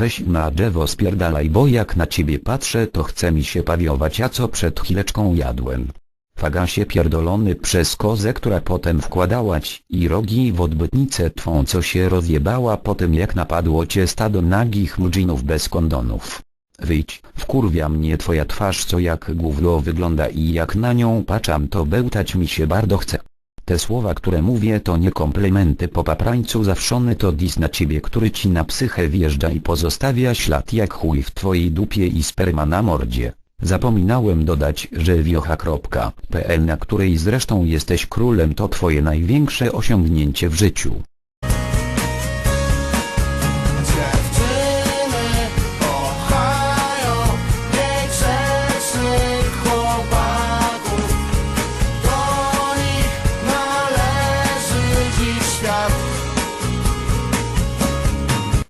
Weź na drzewo spierdalaj bo jak na ciebie patrzę to chce mi się pawiować a co przed chwileczką jadłem. Fagasie pierdolony przez kozę która potem wkładała ci i rogi w odbytnicę twą co się rozjebała po tym jak napadło cię stado nagich mudżinów bez kondonów. Wyjdź, wkurwia mnie twoja twarz co jak gówno wygląda i jak na nią patrzam to bełtać mi się bardzo chce. Te słowa które mówię to nie komplementy po paprańcu zawszony to dis na ciebie który ci na psychę wjeżdża i pozostawia ślad jak chuj w twojej dupie i sperma na mordzie. Zapominałem dodać, że wiocha.pl na której zresztą jesteś królem to twoje największe osiągnięcie w życiu.